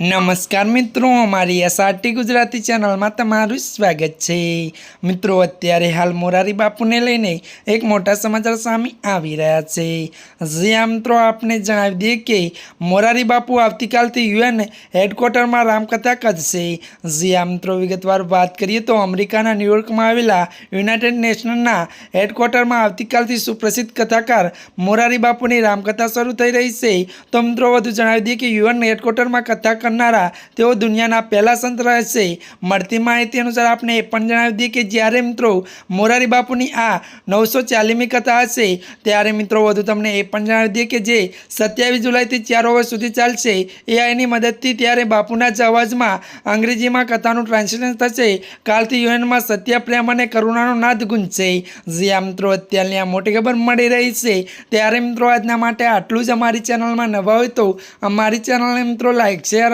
નમસ્કાર મિત્રો, અમારી એસઆરટી ગુજરાતી ચેનલમાં તમારું સ્વાગત છે. મિત્રો, અત્યારે હાલ મોરારી બાપુને લઈને એક મોટા સમાચાર સામે આવી રહ્યા છે. જ્યાં મિત્રો, આપને જણાવી દઈએ કે મોરારી બાપુ આવતીકાલથી યુએન હેડક્વાર્ટરમાં રામકથા કરશે. જ્યાં મિત્રો, વિગતવાર વાત કરીએ તો અમેરિકાના ન્યૂયોર્કમાં આવેલા યુનાઇટેડ નેશનલના હેડક્વાર્ટરમાં આવતીકાલથી સુપ્રસિદ્ધ કથાકાર મોરારી બાપુની રામકથા શરૂ થઈ રહી છે. તો મિત્રો, વધુ જણાવી દઈએ કે યુએન હેડક્વાર્ટરમાં કથા કરનારા તેઓ દુનિયાના પહેલા સંત રહેશે મળતી માહિતી અનુસાર આપણે એ પણ જણાવી દઈએ કે જ્યારે મિત્રો મોરારી બાપુની આ નવસો ચાલીમી કથા હશે, ત્યારે મિત્રો વધુ તમને એ પણ જણાવી દઈએ કે જે સત્યાવીસ જુલાઈથી ચાર ઓગસ્ટ સુધી ચાલશે. એઆઈની મદદથી ત્યારે બાપુના જ અવાજમાં અંગ્રેજીમાં કથાનું ટ્રાન્સલેશન થશે. કાલથી યુએનમાં સત્ય પ્રેમ અને કરુણાનો નાદ ગુંજશે. જ્યાં મિત્રો, અત્યારની આ મોટી ખબર મળી રહી છે. ત્યારે મિત્રો આજના માટે આટલું જ અમારી ચેનલમાં નવા હોય તો અમારી ચેનલને મિત્રો લાઈક શેર